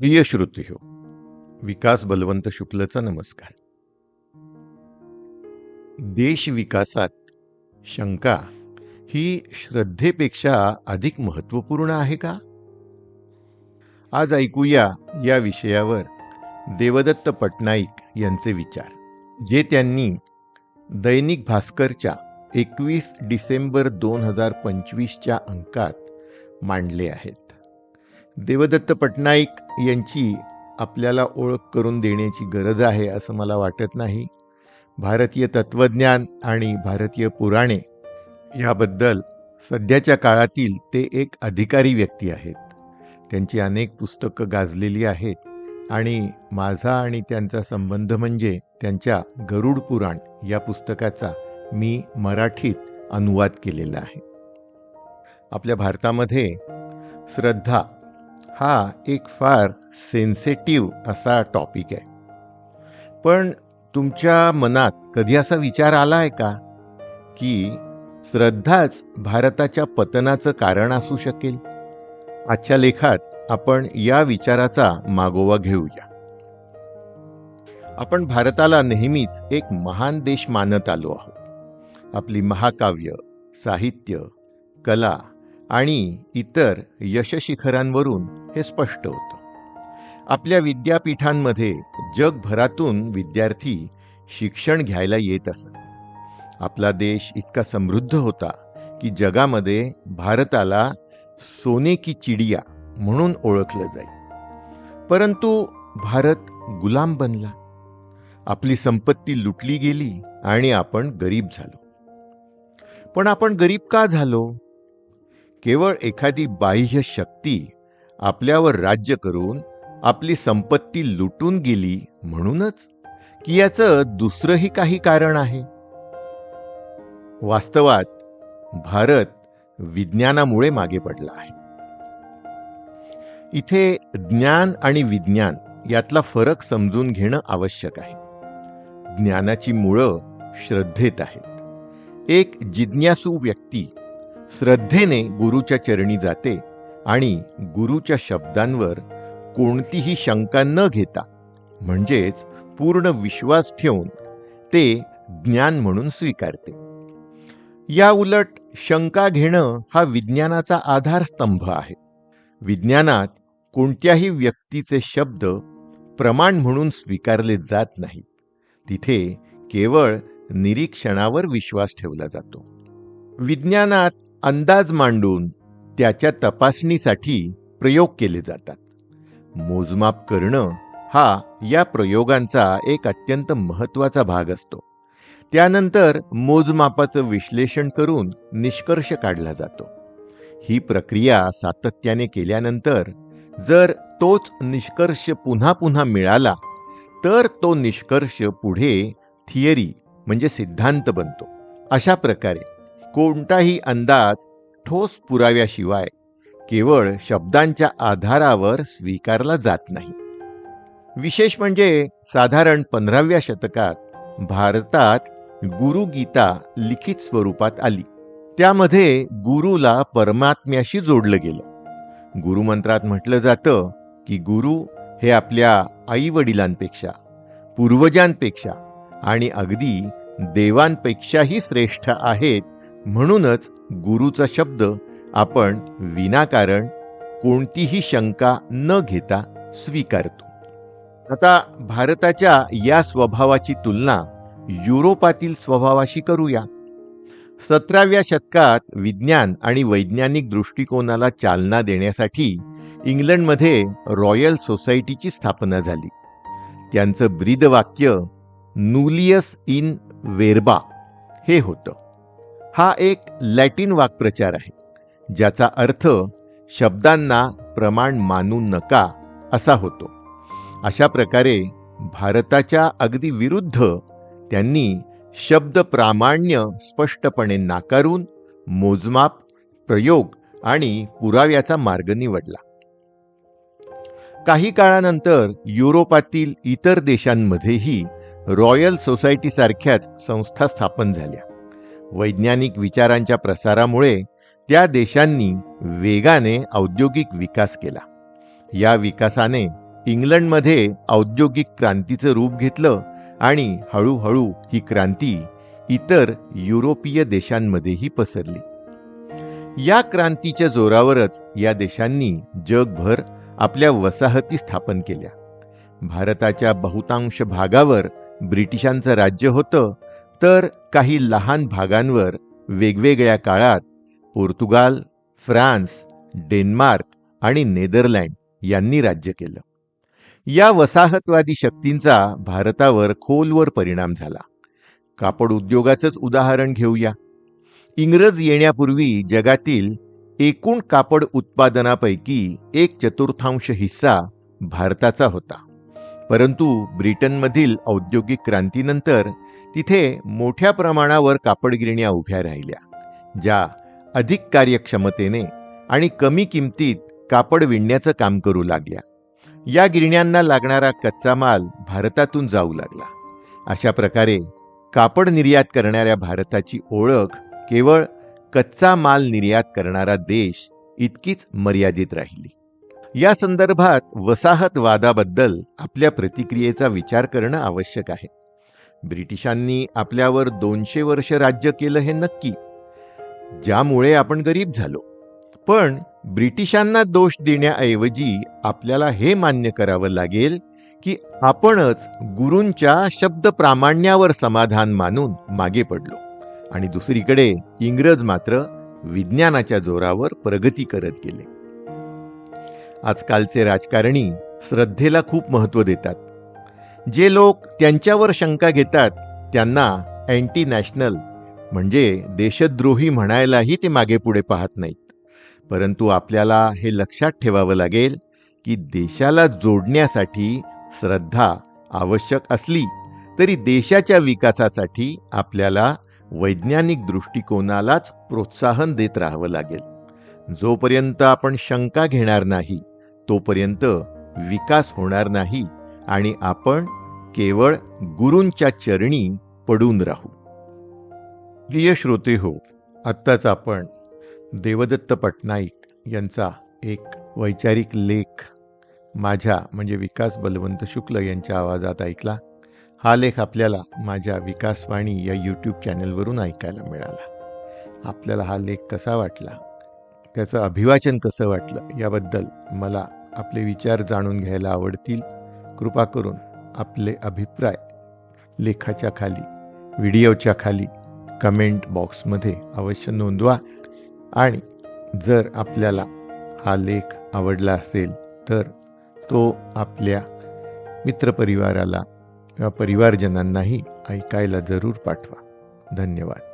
प्रिय श्रोते हो विकास बलवंत शुक्लचा नमस्कार. देश विकासात शंका ही श्रद्धेपेक्षा अधिक महत्त्वपूर्ण आहे का? आज ऐकूया या विषयावर देवदत्त पटनाईक यांचे विचार जे त्यांनी दैनिक भास्करच्या एकवीस डिसेंबर दोन हजार पंचवीसच्या अंकात मांडले आहेत. देवदत्त पटनाईक यांची आपल्याला ओळख करून देण्याची गरज आहे असं मला वाटत नाही. भारतीय तत्त्वज्ञान आणि भारतीय पुराणे याबद्दल सध्याच्या काळातील ते एक अधिकारी व्यक्ती आहेत. त्यांची अनेक पुस्तकं गाजलेली आहेत आणि माझा आणि त्यांचा संबंध म्हणजे त्यांच्या गरुड पुराण या पुस्तकाचा मी मराठीत अनुवाद केलेला आहे. आपल्या भारतामध्ये श्रद्धा हा एक फार सेन्सिटिव्ह असा टॉपिक आहे. पण तुमच्या मनात कधी असा विचार आला आहे का? की श्रद्धाच भारताच्या पतनाचं कारण असू शकेल? आजच्या लेखात आपण या विचाराचा मागोवा घेऊया. आपण भारताला नेहमीच एक महान देश मानत आलो आहोत. आपली महाकाव्य साहित्य कला आणि इतर यशशिखरांवरून हे स्पष्ट होतं. आपल्या विद्यापीठांमध्ये जगभरातून विद्यार्थी शिक्षण घ्यायला येत असत. आपला देश इतका समृद्ध होता की जगामध्ये भारताला सोने की चिडिया म्हणून ओळखलं जाईल परंतु भारत गुलाम बनला. आपली संपत्ती लुटली गेली आणि आपण गरीब झालो. पण आपण गरीब का झालो? केवळ एखादी बाह्य शक्ती आपल्यावर राज्य करून आपली संपत्ती लुटून गेली म्हणूनच? की याचं दुसरंही काही कारण आहे? वास्तवात भारत विज्ञानामुळे मागे पडला आहे. इथे ज्ञान आणि विज्ञान यातला फरक समजून घेणं आवश्यक आहे. ज्ञानाची मुळं श्रद्धेत आहेत. एक जिज्ञासू व्यक्ती श्रद्धेने गुरुच्या चरणी जाते आणि गुरुच्या शब्दांवर कोणतीही शंका न घेता म्हणजेच पूर्ण विश्वास ठेवून ते ज्ञान म्हणून स्वीकारते. या उलट शंका घेणं हा विज्ञानाचा आधारस्तंभ आहे. विज्ञानात कोणत्याही व्यक्तीचे शब्द प्रमाण म्हणून स्वीकारले जात नाहीत. तिथे केवळ निरीक्षणावर विश्वास ठेवला जातो. विज्ञानात अंदाज मांडून त्याच्या तपासणीसाठी प्रयोग केले जातात. मोजमाप करणं हा या प्रयोगांचा एक अत्यंत महत्त्वाचा भाग असतो. त्यानंतर मोजमापाचं विश्लेषण करून निष्कर्ष काढला जातो. ही प्रक्रिया सातत्याने केल्यानंतर जर तोच निष्कर्ष पुन्हा पुन्हा मिळाला तर तो निष्कर्ष पुढे थिअरी म्हणजे सिद्धांत बनतो. अशा प्रकारे कोणताही अंदाज ठोस पुराव्याशिवाय केवळ शब्दांच्या आधारावर स्वीकारला जात नाही. विशेष म्हणजे साधारण पंधराव्या शतकात भारतात गुरुगीता लिखित स्वरूपात आली. त्यामध्ये गुरुला परमात्म्याशी जोडलं गेलं. गुरुमंत्रात म्हटलं जातं की गुरु हे आपल्या आई वडिलांपेक्षा पूर्वजांपेक्षा आणि अगदी देवांपेक्षाही श्रेष्ठ आहेत म्हणूनच गुरुचा शब्द आपण विनाकारण कोणतीही शंका न घेता स्वीकारतो. आता भारताच्या या स्वभावाची तुलना युरोपातील स्वभावाशी करूया. सतराव्या शतकात विज्ञान आणि वैज्ञानिक दृष्टिकोनाला चालना देण्यासाठी इंग्लंडमध्ये रॉयल सोसायटीची स्थापना झाली. त्यांचं ब्रीदवाक्य नुलियस इन वेरबा हे होतं. हा एक लॅटिन वाक्प्रचार आहे ज्याचा अर्थ शब्दांना प्रमाण मानू नका असा होतो. अशा प्रकारे भारताच्या अगदी विरुद्ध त्यांनी शब्द प्रामाण्य स्पष्टपणे नाकारून मोजमाप प्रयोग आणि पुराव्याचा मार्ग निवडला. काही काळानंतर युरोपातील इतर देशांमध्येही रॉयल सोसायटीसारख्याच संस्था स्थापन झाल्या. वैज्ञानिक विचारांच्या प्रसारामुळे त्या देशांनी वेगाने औद्योगिक विकास केला. या विकासाने इंग्लंडमध्ये औद्योगिक क्रांतीचं रूप घेतलं आणि हळूहळू ही क्रांती इतर युरोपीय देशांमध्येही पसरली. या क्रांतीच्या जोरावरच या देशांनी जगभर आपल्या वसाहती स्थापन केल्या. भारताच्या बहुतांश भागावर ब्रिटिशांचं राज्य होतं तर काही लहान भागांवर वेगवेगळ्या काळात पोर्तुगाल फ्रान्स डेन्मार्क आणि नेदरलँड यांनी राज्य केलं. या वसाहतवादी शक्तींचा भारतावर खोलवर परिणाम झाला. कापड उद्योगाचंच उदाहरण घेऊया. इंग्रज येण्यापूर्वी जगातील एकूण कापड उत्पादनापैकी एक चतुर्थांश हिस्सा भारताचा होता. परंतु ब्रिटनमधील औद्योगिक क्रांतीनंतर तिथे मोठ्या प्रमाणावर कापडगिरण्या उभ्या राहिल्या ज्या अधिक कार्यक्षमतेने आणि कमी किमतीत कापड विणण्याचं काम करू लागल्या. या गिरण्यांना लागणारा कच्चा माल भारतातून जाऊ लागला. अशा प्रकारे कापड निर्यात करणाऱ्या भारताची ओळख केवळ कच्चा माल निर्यात करणारा देश इतकीच मर्यादित राहिली. या संदर्भात वसाहतवादाबद्दल आपल्या प्रतिक्रियेचा विचार करणं आवश्यक आहे. ब्रिटिशांनी आपल्यावर दोनशे वर्ष राज्य केलं हे नक्की ज्यामुळे आपण गरीब झालो. पण ब्रिटिशांना दोष देण्याऐवजी आपल्याला हे मान्य करावं लागेल की आपणच गुरूंच्या शब्द प्रामाण्यावर समाधान मानून मागे पडलो. आणि दुसरीकडे इंग्रज मात्र विज्ञानाच्या जोरावर प्रगती करत गेले. आजकालचे राजकारणी श्रद्धेला खूप महत्त्व देतात. जे लोक त्यांच्यावर शंका घेतात त्यांना अँटी नॅशनल म्हणजे देशद्रोही म्हणायलाही ते मागे पुढे पाहत नाहीत. परंतु आपल्याला हे लक्षात ठेवावं लागेल की देशाला जोडण्यासाठी श्रद्धा आवश्यक असली तरी देशाच्या विकासासाठी आपल्याला वैज्ञानिक दृष्टिकोनालाच प्रोत्साहन देत राहावं लागेल. जोपर्यंत आपण शंका घेणार नाही तोपर्यंत विकास होणार नाही आणि आपण केवळ गुरूंच्या चरणी पडून राहू. प्रिय श्रोते हो आत्ताच आपण देवदत्त पटनाईक यांचा एक वैचारिक लेख माझ्या म्हणजे विकास बलवंत शुक्ल यांच्या आवाजात ऐकला. हा लेख आपल्याला माझ्या विकासवाणी या यूट्यूब चॅनलवरून ऐकायला मिळाला. आपल्याला हा लेख कसा वाटला? त्याचं अभिवाचन कसं वाटलं? याबद्दल मला आपले विचार जाणून घ्यायला आवडतील. कृपा करून आपले अभिप्राय लेखाच्या खाली व्हिडिओच्या खाली कमेंट बॉक्समध्ये अवश्य नोंदवा. आणि जर आपल्याला हा लेख आवडला असेल तर तो आपल्या मित्रपरिवाराला किंवा परिवारजनांनाही ऐकायला जरूर पाठवा. धन्यवाद.